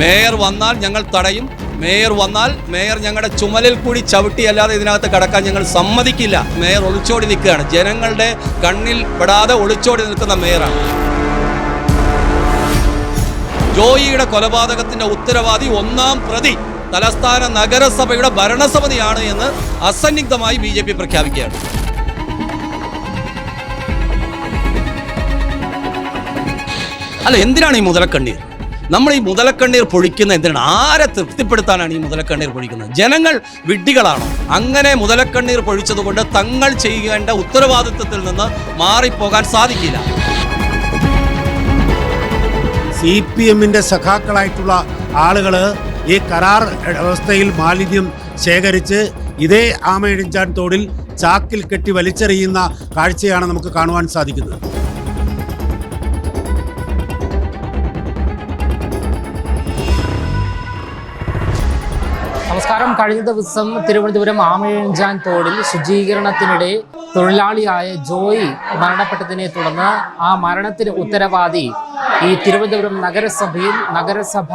Mayor വന്നാൽ ഞങ്ങൾ തടയും. മേയർ വന്നാൽ മേയർ ഞങ്ങളുടെ ചുമലിൽ കൂടി ചവിട്ടി അല്ലാതെ ഇതിനകത്ത് കടക്കാൻ ഞങ്ങൾ സമ്മതിക്കില്ല. മേയർ ഒളിച്ചോടി നിൽക്കുകയാണ്. ജനങ്ങളുടെ കണ്ണിൽ പെടാതെ ഒളിച്ചോടി നിൽക്കുന്ന മേയറാണ്. ജോയിയുടെ കൊലപാതകത്തിന്റെ ഉത്തരവാദി ഒന്നാം പ്രതി തലസ്ഥാന നഗരസഭയുടെ ഭരണസമിതിയാണ് എന്ന് അസന്നിഗ്ധമായി ബി ജെ പി പ്രഖ്യാപിക്കുകയാണ്. അല്ല എന്തിനാണ് ഈ മുതലക്കണ്ണീർ? നമ്മൾ ഈ മുതലക്കണ്ണീർ പൊഴിക്കുന്ന എന്തിനാണ്? ആരെ തൃപ്തിപ്പെടുത്താനാണ് ഈ മുതലക്കണ്ണീർ പൊഴിക്കുന്നത്? ജനങ്ങൾ വിഡ്ഢികളാണോ? അങ്ങനെ മുതലക്കണ്ണീർ പൊഴിച്ചതുകൊണ്ട് തങ്ങൾ ചെയ്യേണ്ട ഉത്തരവാദിത്വത്തിൽ നിന്ന് മാറിപ്പോകാൻ സാധിക്കില്ല. സി പി എമ്മിന്റെ സഖാക്കളായിട്ടുള്ള ആളുകൾ ഈ കരാർ വ്യവസ്ഥയിൽ മാലിന്യം ശേഖരിച്ച് ഇതേ ആമയിടിഞ്ചാൻ തോടിൽ ചാക്കിൽ കെട്ടി വലിച്ചെറിയുന്ന കാഴ്ചയാണ് നമുക്ക് കാണുവാൻ സാധിക്കുന്നത്. നമസ്കാരം കഴിഞ്ഞ ദിവസം തിരുവനന്തപുരം ആമയഞ്ചാൻ തോടിൽ ശുചീകരണത്തിനിടെ തൊഴിലാളിയായ ജോയി മരണപ്പെട്ടതിനെ തുടർന്ന് ആ മരണത്തിന് ഉത്തരവാദി ഈ തിരുവനന്തപുരം നഗരസഭയും നഗരസഭ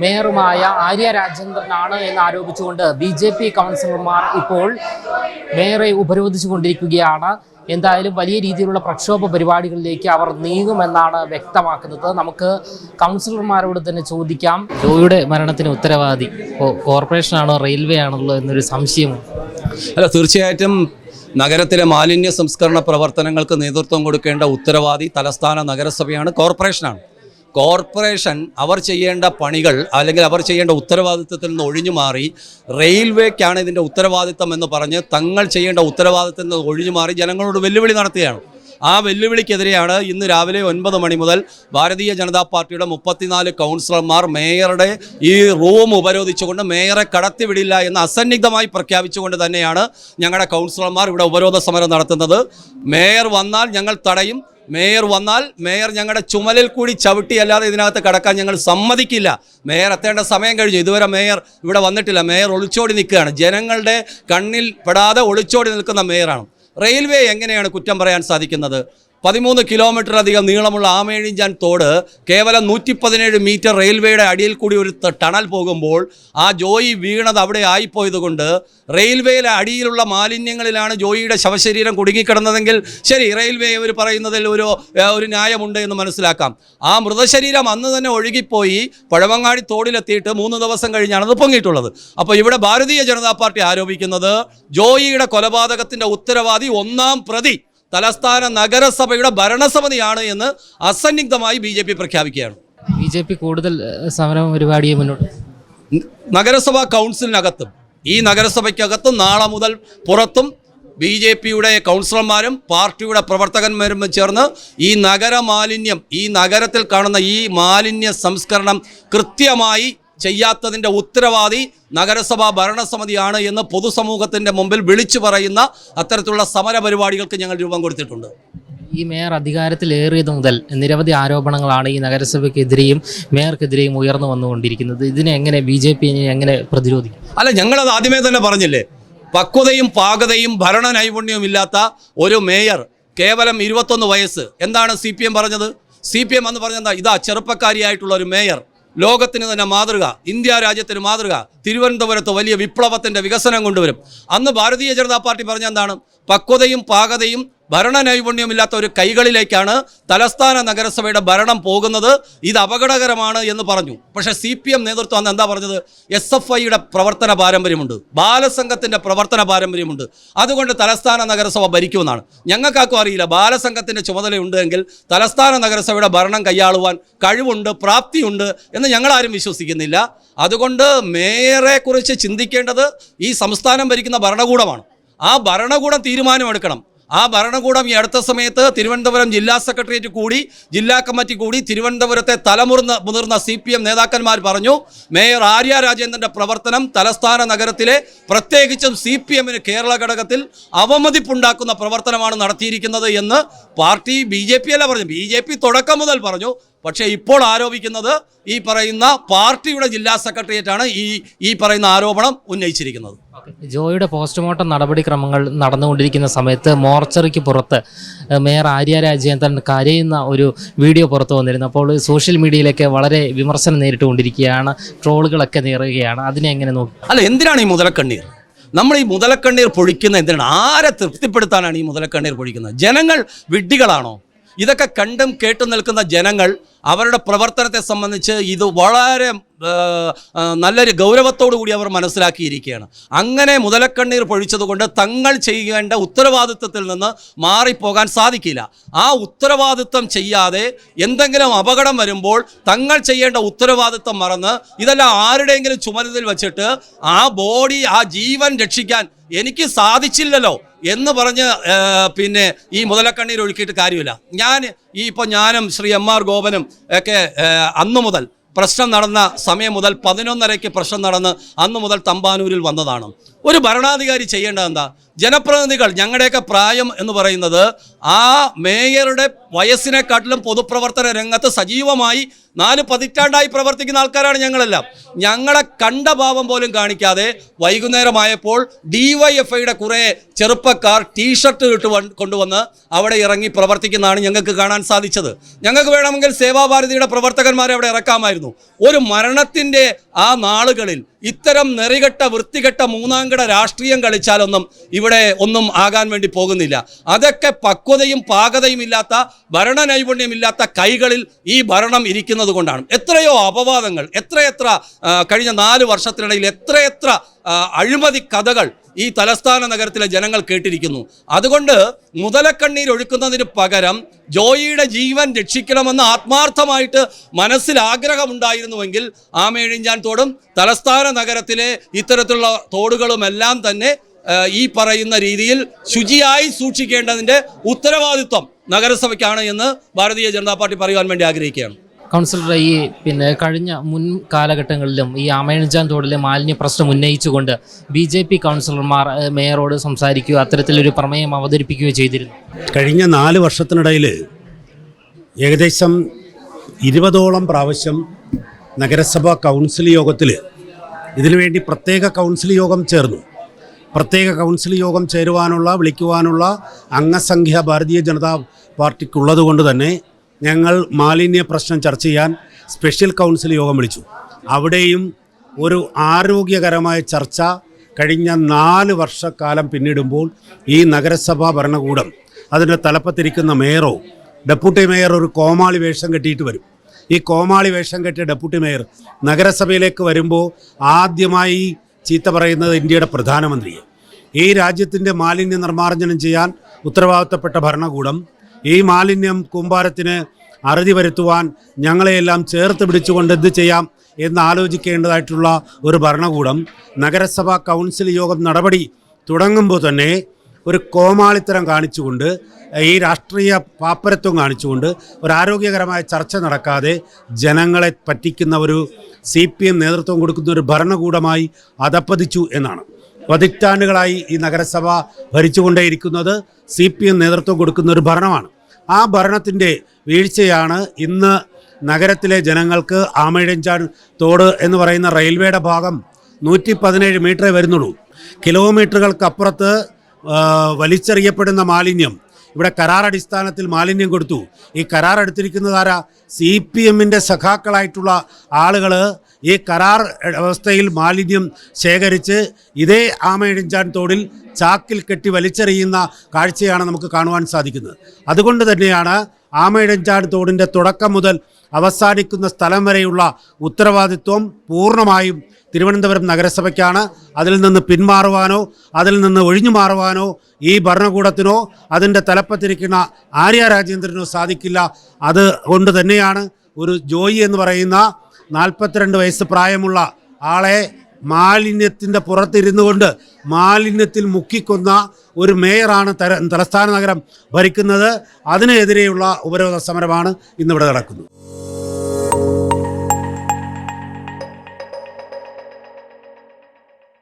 മേയറുമായ ആര്യ രാജേന്ദ്രനാണ് എന്ന് ആരോപിച്ചുകൊണ്ട് ബി ജെ പി കൗൺസിലർമാർ ഇപ്പോൾ മേയറെ ഉപരോധിച്ചു കൊണ്ടിരിക്കുകയാണ് എന്തായാലും വലിയ രീതിയിലുള്ള പ്രക്ഷോഭ പരിപാടികളിലേക്ക് അവർ നീങ്ങുമെന്നാണ് വ്യക്തമാക്കുന്നത്. നമുക്ക് കൗൺസിലർമാരോട് തന്നെ ചോദിക്കാം. ജോയിയുടെ മരണത്തിന് ഉത്തരവാദി കോർപ്പറേഷനാണോ റെയിൽവേ ആണല്ലോ എന്നൊരു സംശയം. അല്ല തീർച്ചയായിട്ടും നഗരത്തിലെ മാലിന്യ സംസ്കരണ പ്രവർത്തനങ്ങൾക്ക് നേതൃത്വം കൊടുക്കേണ്ട ഉത്തരവാദി തലസ്ഥാന നഗരസഭയാണ് കോർപ്പറേഷനാണ്. കോർപ്പറേഷൻ അവർ ചെയ്യേണ്ട പണികൾ അല്ലെങ്കിൽ അവർ ചെയ്യേണ്ട ഉത്തരവാദിത്തത്തിൽ നിന്ന് ഒഴിഞ്ഞു മാറി റെയിൽവേക്കാണ് ഇതിന്റെ ഉത്തരവാദിത്തം എന്ന് പറഞ്ഞ് തങ്ങൾ ചെയ്യേണ്ട ഉത്തരവാദിത്തത്തിൽ നിന്ന് ഒഴിഞ്ഞു മാറി ജനങ്ങളോട് വെല്ലുവിളി നടത്തുകയാണ്. ആ വെല്ലുവിളിക്കെതിരെയാണ് ഇന്ന് രാവിലെ ഒൻപത് മണി മുതൽ ഭാരതീയ ജനതാ പാർട്ടിയുടെ മുപ്പത്തിനാല് കൗൺസിലർമാർ മേയറുടെ ഈ റൂം ഉപരോധിച്ചുകൊണ്ട് മേയറെ കടത്തിവിടില്ല എന്ന് അസന്നിഗ്ധമായി പ്രഖ്യാപിച്ചുകൊണ്ട് തന്നെയാണ് ഞങ്ങളുടെ കൗൺസിലർമാർ ഇവിടെ ഉപരോധ സമരം നടത്തുന്നത്. മേയർ വന്നാൽ ഞങ്ങൾ തടയും മേയർ വന്നാൽ മേയർ ഞങ്ങളുടെ ചുമലിൽ കൂടി ചവിട്ടി അല്ലാതെ ഇതിനകത്ത് കടക്കാൻ ഞങ്ങൾ സമ്മതിക്കില്ല. മേയർ എത്തേണ്ട സമയം കഴിഞ്ഞു. ഇതുവരെ മേയർ ഇവിടെ വന്നിട്ടില്ല. മേയർ ഒളിച്ചോടി നിൽക്കുകയാണ്. ജനങ്ങളുടെ കണ്ണിൽ പെടാതെ ഒളിച്ചോടി നിൽക്കുന്ന മേയറാണ്. റെയിൽവേ എങ്ങനെയാണ് കുറ്റം പറയാൻ സാധിക്കുന്നത്? പതിമൂന്ന് കിലോമീറ്റർ അധികം നീളമുള്ള ആമേഴിഞ്ചാൻ തോട് കേവലം നൂറ്റി പതിനേഴ് മീറ്റർ റെയിൽവേയുടെ അടിയിൽ കൂടി ഒരു ടണൽ പോകുമ്പോൾ ആ ജോയി വീണത് അവിടെ ആയിപ്പോയത് കൊണ്ട് റെയിൽവേയിലെ അടിയിലുള്ള മാലിന്യങ്ങളിലാണ് ജോയിയുടെ ശവശരീരം കുടുങ്ങിക്കിടന്നതെങ്കിൽ ശരി റെയിൽവേ അവർ പറയുന്നതിൽ ഒരു ഒരു ന്യായമുണ്ട് എന്ന് മനസ്സിലാക്കാം. ആ മൃതശരീരം അന്ന് തന്നെ ഒഴുകിപ്പോയി പഴവങ്ങാടി തോടിലെത്തിയിട്ട് മൂന്ന് ദിവസം കഴിഞ്ഞാണ് അത് പൊങ്ങിയിട്ടുള്ളത്. അപ്പോൾ ഇവിടെ ഭാരതീയ ജനതാ പാർട്ടി ആരോപിക്കുന്നത് ജോയിയുടെ കൊലപാതകത്തിന്റെ ഉത്തരവാദി ഒന്നാം പ്രതി തലസ്ഥാന നഗരസഭയുടെ ഭരണസമിതിയാണ് എന്ന് അസന്നിഗ്ധമായി ബി ജെ പി പ്രഖ്യാപിക്കുകയാണ്. ബി ജെ പി കൂടുതൽ സമരം പരിപാടിയെ മുന്നോട്ട്. നഗരസഭാ കൗൺസിലിനകത്തും ഈ നഗരസഭയ്ക്കകത്തും നാളെ മുതൽ പുറത്തും ബി ജെ പിയുടെ കൗൺസിലർമാരും പാർട്ടിയുടെ പ്രവർത്തകന്മാരും ചേർന്ന് ഈ നഗര മാലിന്യം ഈ നഗരത്തിൽ കാണുന്ന ഈ മാലിന്യ സംസ്കരണം കൃത്യമായി ചെയ്യാത്തതിന്റെ ഉത്തരവാദി നഗരസഭാ ഭരണസമിതിയാണ് എന്ന് പൊതുസമൂഹത്തിന്റെ മുമ്പിൽ വിളിച്ചു പറയുന്ന അത്തരത്തിലുള്ള സമര പരിപാടികൾക്ക് ഞങ്ങൾ രൂപം കൊടുത്തിട്ടുണ്ട്. ഈ മേയർ അധികാരത്തിലേറിയത് മുതൽ നിരവധി ആരോപണങ്ങളാണ് ഈ നഗരസഭയ്ക്കെതിരെയും മേയർക്കെതിരെയും ഉയർന്നു വന്നുകൊണ്ടിരിക്കുന്നത്. ഇതിനെ എങ്ങനെ ബി ജെ പി എങ്ങനെ പ്രതിരോധിക്കും? അല്ല ഞങ്ങളത് ആദ്യമേ തന്നെ പറഞ്ഞില്ലേ? പക്വതയും പാകതയും ഭരണ നൈപുണ്യവും ഇല്ലാത്ത ഒരു മേയർ കേവലം ഇരുപത്തൊന്ന് വയസ്സ്. എന്താണ് സി പി എം പറഞ്ഞത്? സി പി എം എന്ന് പറഞ്ഞാൽ ഇതാ ചെറുപ്പക്കാരിയായിട്ടുള്ള ഒരു മേയർ. ലോകത്തിന് തന്നെ മാതൃക ഇന്ത്യ രാജ്യത്തിന് മാതൃക തിരുവനന്തപുരത്ത് വലിയ വിപ്ലവത്തിന്റെ വികസനം കൊണ്ടുവരും. അന്ന് ഭാരതീയ ജനതാ പാർട്ടി പറഞ്ഞ എന്താണ്? പക്വതയും പാകതയും ഭരണ നൈപുണ്യമില്ലാത്ത ഒരു കൈകളിലേക്കാണ് തലസ്ഥാന നഗരസഭയുടെ ഭരണം പോകുന്നത്. ഇത് അപകടകരമാണ് എന്ന് പറഞ്ഞു. പക്ഷെ സി പി എം നേതൃത്വം അന്ന് എന്താ പറഞ്ഞത്? എസ് എഫ് ഐയുടെ പ്രവർത്തന പാരമ്പര്യമുണ്ട്. ബാലസംഘത്തിന്റെ പ്രവർത്തന പാരമ്പര്യമുണ്ട്. അതുകൊണ്ട് തലസ്ഥാന നഗരസഭ ഭരിക്കുമെന്നാണ്. ഞങ്ങൾക്കാർക്കും അറിയില്ല. ബാലസംഘത്തിന്റെ ചുമതലയുണ്ട് എങ്കിൽ തലസ്ഥാന നഗരസഭയുടെ ഭരണം കൈയാളുവാൻ കഴിവുണ്ട് പ്രാപ്തിയുണ്ട് എന്ന് ഞങ്ങളാരും വിശ്വസിക്കുന്നില്ല. അതുകൊണ്ട് മേയറെ കുറിച്ച് ചിന്തിക്കേണ്ടത് ഈ സംസ്ഥാനം ഭരിക്കുന്ന ഭരണകൂടമാണ്. ആ ഭരണകൂടം തീരുമാനമെടുക്കണം. ആ ഭരണകൂടം ഈ അടുത്ത സമയത്ത് തിരുവനന്തപുരം ജില്ലാ സെക്രട്ടേറിയറ്റ് കൂടി ജില്ലാ കമ്മിറ്റി കൂടി തിരുവനന്തപുരത്തെ തലമുറന്ന് മുതിർന്ന സി പി എം നേതാക്കന്മാർ പറഞ്ഞു മേയർ ആര്യ രാജേന്ദ്രന്റെ പ്രവർത്തനം തലസ്ഥാന നഗരത്തിലെ പ്രത്യേകിച്ചും സി പി എമ്മിന് കേരള ഘടകത്തിൽ അവമതിപ്പുണ്ടാക്കുന്ന പ്രവർത്തനമാണ് നടത്തിയിരിക്കുന്നത് എന്ന് പാർട്ടി ബി ജെ പി അല്ല പറഞ്ഞു ബി ജെ പി തുടക്കം മുതൽ പറഞ്ഞു പക്ഷേ ഇപ്പോൾ ആരോപിക്കുന്നത് ഈ പറയുന്ന പാർട്ടിയുടെ ജില്ലാ സെക്രട്ടേറിയറ്റാണ് ഈ ഈ പറയുന്ന ആരോപണം ഉന്നയിച്ചിരിക്കുന്നത്. ജോയിയുടെ പോസ്റ്റ്മോർട്ടം നടപടിക്രമങ്ങൾ നടന്നുകൊണ്ടിരിക്കുന്ന സമയത്ത് മോർച്ചറിക്ക് പുറത്ത് മേയർ ആര്യ രാജേന്ദ്രൻ കരയുന്ന ഒരു വീഡിയോ പുറത്തു വന്നിരുന്നു. അപ്പോൾ സോഷ്യൽ മീഡിയയിലൊക്കെ വളരെ വിമർശനം നേരിട്ടുകൊണ്ടിരിക്കുകയാണ് ട്രോളുകളൊക്കെ നേറുകയാണ്. അതിനെ എങ്ങനെ നോക്കി? അല്ല എന്തിനാണ് ഈ മുതലക്കണ്ണീർ? നമ്മൾ ഈ മുതലക്കണ്ണീർ പൊഴിക്കുന്ന എന്തിനാണ്? ആരെ തൃപ്തിപ്പെടുത്താനാണ് ഈ മുതലക്കണ്ണീർ പൊഴിക്കുന്നത്? ജനങ്ങൾ വിഡ്ഢികളാണോ? ഇതൊക്കെ കണ്ടും കേട്ടും നിൽക്കുന്ന ജനങ്ങൾ അവരുടെ പ്രവർത്തനത്തെ സംബന്ധിച്ച് ഇത് വളരെ നല്ലൊരു ഗൗരവത്തോടു കൂടി അവർ മനസ്സിലാക്കിയിരിക്കുകയാണ്. അങ്ങനെ മുതലക്കണ്ണീർ പൊഴിച്ചതുകൊണ്ട് തങ്ങൾ ചെയ്യേണ്ട ഉത്തരവാദിത്വത്തിൽ നിന്ന് മാറിപ്പോകാൻ സാധിക്കില്ല. ആ ഉത്തരവാദിത്വം ചെയ്യാതെ എന്തെങ്കിലും അപകടം വരുമ്പോൾ തങ്ങൾ ചെയ്യേണ്ട ഉത്തരവാദിത്വം മറന്ന് ഇതെല്ലാം ആരുടെയെങ്കിലും ചുമതലയിൽ വെച്ചിട്ട് ആ ബോഡി ആ ജീവൻ രക്ഷിക്കാൻ എനിക്ക് സാധിച്ചില്ലല്ലോ. എന്ന് പറഞ്ഞ് പിന്നെ ഈ മുതലക്കണ്ണീർ ഒഴുക്കിയിട്ട് കാര്യമില്ല. ഞാൻ ഈ ഇപ്പോൾ ഞാനും ശ്രീ എം ആർ ഗോപനും ഒക്കെ അന്നു മുതൽ പ്രശ്നം നടന്ന സമയം മുതൽ പതിനൊന്നരയ്ക്ക് പ്രശ്നം നടന്ന് അന്നു മുതൽ തമ്പാനൂരിൽ വന്നതാണ്. ഒരു ഭരണാധികാരി ചെയ്യേണ്ടത് എന്താ? ജനപ്രതിനിധികൾ ഞങ്ങളുടെയൊക്കെ പ്രായം എന്ന് പറയുന്നത് ആ മേയറുടെ വയസ്സിനെക്കാട്ടിലും പൊതുപ്രവർത്തന രംഗത്ത് സജീവമായി നാല് പതിറ്റാണ്ടായി പ്രവർത്തിക്കുന്ന ആൾക്കാരാണ് ഞങ്ങളെല്ലാം. ഞങ്ങളെ കണ്ട ഭാവം പോലും കാണിക്കാതെ വൈകുന്നേരമായപ്പോൾ ഡി വൈ എഫ് ഐയുടെ കുറേ ചെറുപ്പക്കാർ ടീഷർട്ട് ഇട്ട് കൊണ്ടുവന്ന് അവിടെ ഇറങ്ങി പ്രവർത്തിക്കുന്നതാണ് ഞങ്ങൾക്ക് കാണാൻ സാധിച്ചത്. ഞങ്ങൾക്ക് വേണമെങ്കിൽ സേവാഭാരതിയുടെ പ്രവർത്തകന്മാരെ അവിടെ ഇറക്കാമായിരുന്നു. ഒരു മരണത്തിന്റെ ആ നാളുകളിൽ ഇത്തരം നെറികെട്ട വൃത്തികെട്ട മൂന്നാംകിട രാഷ്ട്രീയം കളിച്ചാലൊന്നും ഇവിടെ ഒന്നും ആകാൻ വേണ്ടി പോകുന്നില്ല. അതൊക്കെ പക്വതയും പാകതയും ഇല്ലാത്ത ഭരണ നൈപുണ്യമില്ലാത്ത കൈകളിൽ ഈ ഭരണം ഇരിക്കുന്നത് കൊണ്ടാണ്. എത്രയോ അപവാദങ്ങൾ എത്രയെത്ര കഴിഞ്ഞ നാല് വർഷത്തിനിടയിൽ എത്രയെത്ര അഴിമതി കഥകൾ ഈ തലസ്ഥാന നഗരത്തിലെ ജനങ്ങൾ കേട്ടിരിക്കുന്നു. അതുകൊണ്ട് മുതലക്കണ്ണീർ ഒഴുക്കുന്നതിന് പകരം ജോയിയുടെ ജീവൻ രക്ഷിക്കണമെന്ന് ആത്മാർത്ഥമായിട്ട് മനസ്സിൽ ആഗ്രഹമുണ്ടായിരുന്നുവെങ്കിൽ ആമേഴിഞ്ചാൻ തോടും തലസ്ഥാന നഗരത്തിലെ ഇത്തരത്തിലുള്ള തോടുകളുമെല്ലാം തന്നെ ഈ പറയുന്ന രീതിയിൽ ശുചിയായി സൂക്ഷിക്കേണ്ടതിന്റെ ഉത്തരവാദിത്വം നഗരസഭയ്ക്കാണ് എന്ന് ഭാരതീയ ജനതാ പാർട്ടി പറയുവാൻ വേണ്ടി ആഗ്രഹിക്കുകയാണ്. കൗൺസിലർ ഈ പിന്നെ കഴിഞ്ഞ മുൻ കാലഘട്ടങ്ങളിലും ഈ അമേൻജാൻ തോടിലെ മാലിന്യ പ്രശ്നം ഉന്നയിച്ചുകൊണ്ട് ബി ജെ പി കൗൺസിലർമാർ മേയറോട് സംസാരിക്കുകയോ അത്തരത്തിലൊരു പ്രമേയം അവതരിപ്പിക്കുകയോ ചെയ്തിരുന്നു. കഴിഞ്ഞ നാല് വർഷത്തിനിടയിൽ ഏകദേശം ഇരുപതോളം പ്രാവശ്യം നഗരസഭാ കൗൺസിൽ യോഗത്തിൽ ഇതിനുവേണ്ടി പ്രത്യേക കൗൺസിൽ യോഗം ചേർന്നു. പ്രത്യേക കൗൺസിൽ യോഗം ചേരുവാനുള്ള വിളിക്കുവാനുള്ള അംഗസംഖ്യ ഭാരതീയ ജനതാ പാർട്ടിക്കുള്ളത് കൊണ്ട് തന്നെ ഞങ്ങൾ മാലിന്യ പ്രശ്നം ചർച്ച ചെയ്യാൻ സ്പെഷ്യൽ കൗൺസിൽ യോഗം വിളിച്ചു. അവിടെയും ഒരു ആരോഗ്യകരമായ ചർച്ച കഴിഞ്ഞ നാല് വർഷക്കാലം പിന്നിടുമ്പോൾ ഈ നഗരസഭാ ഭരണകൂടം അതിന്റെ തലപ്പത്തിരിക്കുന്ന മേയറോ ഡെപ്യൂട്ടി മേയർ ഒരു കോമാളി വേഷം കെട്ടിയിട്ട് വരും. ഈ കോമാളി വേഷം കെട്ടിയ ഡെപ്യൂട്ടി മേയർ നഗരസഭയിലേക്ക് വരുമ്പോൾ ആദ്യമായി ചീത്ത പറയുന്നത് ഇന്ത്യയുടെ പ്രധാനമന്ത്രിയെ. ഈ രാജ്യത്തിന്റെ മാലിന്യ നിർമ്മാർജനം ചെയ്യാൻ ഉത്തരവാദിത്തപ്പെട്ട ഭരണകൂടം ഈ മാലിന്യം കൂമ്പാരത്തിന് അറുതി വരുത്തുവാൻ ഞങ്ങളെയെല്ലാം ചേർത്ത് പിടിച്ചുകൊണ്ട് എന്ത് ചെയ്യാം എന്ന് ആലോചിക്കേണ്ടതായിട്ടുള്ള ഒരു ഭരണകൂടം നഗരസഭാ കൗൺസിൽ യോഗം നടപടി തുടങ്ങുമ്പോൾ തന്നെ ഒരു കോമാളിത്തരം കാണിച്ചുകൊണ്ട് ഈ രാഷ്ട്രീയ പാപ്പരത്വം കാണിച്ചുകൊണ്ട് ഒരു ആരോഗ്യകരമായ ചർച്ച നടക്കാതെ ജനങ്ങളെ പറ്റിക്കുന്ന ഒരു സി പി എം നേതൃത്വം കൊടുക്കുന്ന ഒരു ഭരണകൂടമായി അതപ്പതിച്ചു എന്നാണ്. പതിറ്റാണ്ടുകളായി ഈ നഗരസഭ ഭരിച്ചുകൊണ്ടേയിരിക്കുന്നത് സി പി എം നേതൃത്വം കൊടുക്കുന്ന ഒരു ഭരണമാണ്. ആ ഭരണത്തിന്റെ വീഴ്ചയാണ് ഇന്ന് നഗരത്തിലെ ജനങ്ങൾക്ക് ആമഴഞ്ചാൻ തോട് എന്ന് പറയുന്ന റെയിൽവേയുടെ ഭാഗം നൂറ്റി പതിനേഴ് മീറ്ററേ വരുന്നുള്ളൂ. കിലോമീറ്ററുകൾക്കപ്പുറത്ത് വലിച്ചെറിയപ്പെടുന്ന മാലിന്യം ഇവിടെ കരാർ അടിസ്ഥാനത്തിൽ മാലിന്യം കൊടുത്തു. ഈ കരാർ എടുത്തിരിക്കുന്നതാരാ സി പി എമ്മിന്റെ സഖാക്കളായിട്ടുള്ള ആളുകൾ ഈ കരാർ അവസ്ഥയിൽ മാലിന്യം ശേഖരിച്ച് ഇതേ ആമയിടിഞ്ചാൻ തോടിൽ ചാക്കിൽ കെട്ടി വലിച്ചെറിയുന്ന കാഴ്ചയാണ് നമുക്ക് കാണുവാൻ സാധിക്കുന്നത്. അതുകൊണ്ട് തന്നെയാണ് ആമയിടഞ്ചാൻ തോടിന്റെ തുടക്കം മുതൽ അവസാനിക്കുന്ന സ്ഥലം വരെയുള്ള ഉത്തരവാദിത്വം പൂർണമായും തിരുവനന്തപുരം നഗരസഭയ്ക്കാണ്. അതിൽ നിന്ന് പിന്മാറുവാനോ അതിൽ നിന്ന് ഒഴിഞ്ഞു മാറുവാനോ ഈ ഭരണകൂടത്തിനോ അതിന്റെ തലപ്പത്തിരിക്കുന്ന ആര്യ രാജേന്ദ്രനോ സാധിക്കില്ല. അത് കൊണ്ട് തന്നെയാണ് ഒരു ജോയി എന്ന് പറയുന്ന നാൽപ്പത്തിരണ്ട് വയസ്സ് പ്രായമുള്ള ആളെ മാലിന്യത്തിന്റെ പുറത്തിരുന്നു കൊണ്ട് മാലിന്യത്തിൽ മുക്കിക്കൊന്ന ഒരു മേയറാണ് തര തലസ്ഥാന നഗരം ഭരിക്കുന്നത്. അതിനെതിരെയുള്ള ഉപരോധ സമരമാണ് ഇന്നിവിടെ നടക്കുന്നത്.